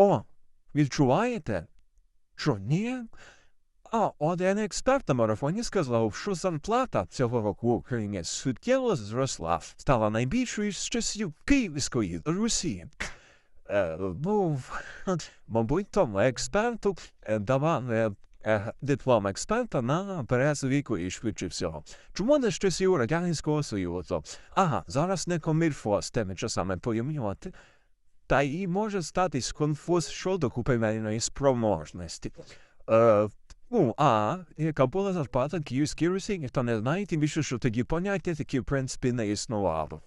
О, відчуваєте? Що ні? А один експерт на марафоні сказав, що зарплата цього року в Україні суттєво зросла, стала найбільшою з часів Київської Русі. Е, ну, мабуть, тому експерту е, давали е, диплом експерта на перез віку і швидше всього. Чому не з часів Радянського Союзу? Ага, зараз не комільфо з тими часами порівнювати. Та і може статись конфуз щодо купівельної спроможності. Е, ну, а яка була зарплата Київській Русі, ніхто не знає, тим більше, що тоді поняття такі, в принципі, не існувало.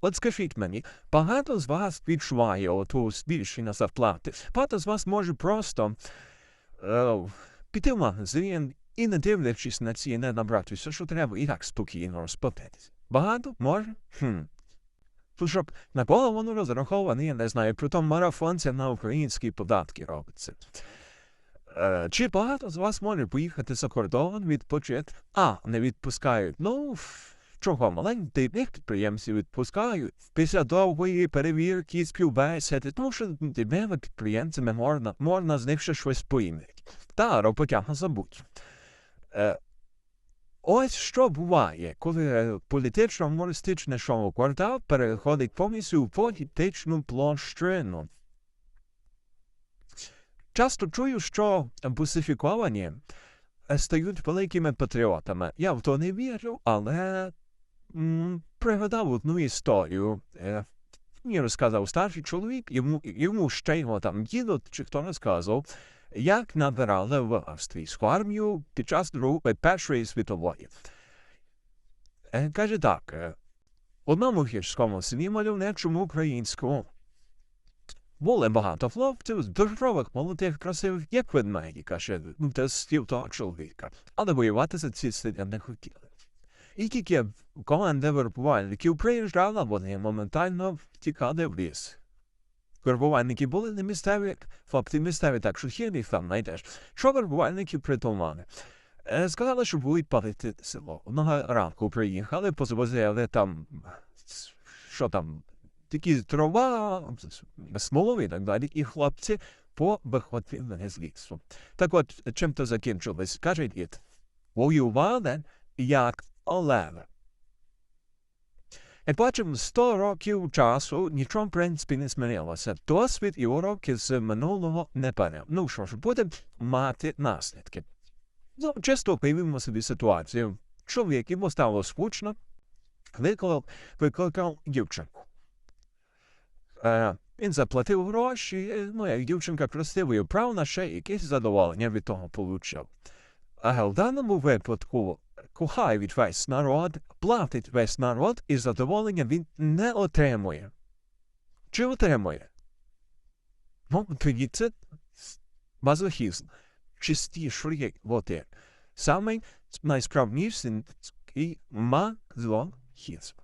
От скажіть мені, багато з вас відчуває оту збільшення зарплати. Багато з вас може просто е, піти в магазин і, не дивлячись на ціни, набрати все, що треба, і так спокійно розплатитися. Багато може? Хм. Тут щоб на кого воно розраховане, я не знаю. Притом марафон це на українські податки робиться. Е, чи багато з вас може поїхати за кордон відпочити? А, не відпускають. Ну, чого маленьких підприємців відпускають після довгої перевірки співбесіди, тому що тими підприємцями можна, можна з них ще щось поїмати. Та роботяга забудь. Е, Ось що буває, коли політично-моралістичне шоу квартал переходить повністю в політичну площину. Часто чую, що бусифіковані е, стають великими патріотами. Я в то не вірю, але м, пригадав одну історію. Е, Мені розказав старший чоловік, йому, йому ще його там дідо чи хто розказував, як набирали в австрійську армію під час Другої Першої світової. Е, Каже так, е, одному гірському селі мальовничому українському були багато хлопців, здорових, молодих, красивих, як ведмеді, каже, ну, та стів чоловіка. Але воювати за ці селя не хотіли. І тільки команда вербувальників приїжджала, вони моментально втікали в ліс. Вербувальники були не місцеві, хлопці місцеві, так що хір їх там знайдеш. Що вербувальники притумали? Е, Сказали, що будуть палити село. Одного ранку приїхали, позвозили там, що там, такі дрова, смолові і так далі, і хлопці по повиходили з лісу. Так от, чим то закінчилось? Каже дід, воювали як олени. Як бачимо, 100 років часу нічого, в принципі, не змінилося. Досвід і уроки з минулого не беремо. Ну що ж, будемо мати наслідки. Ну, чисто уявимо собі ситуацію. Чоловік, йому стало скучно, викликав, викликав дівчинку. Е, він заплатив гроші, е, ну, як дівчинка красивою, правда, ще якесь задоволення від того получив. А в даному випадку кохає від весь народ, платить весь народ, і задоволення він не отримує. Чи отримує? Ну, тоді це мазохізм. Чистіший води. Саме найсправніший мазохізм.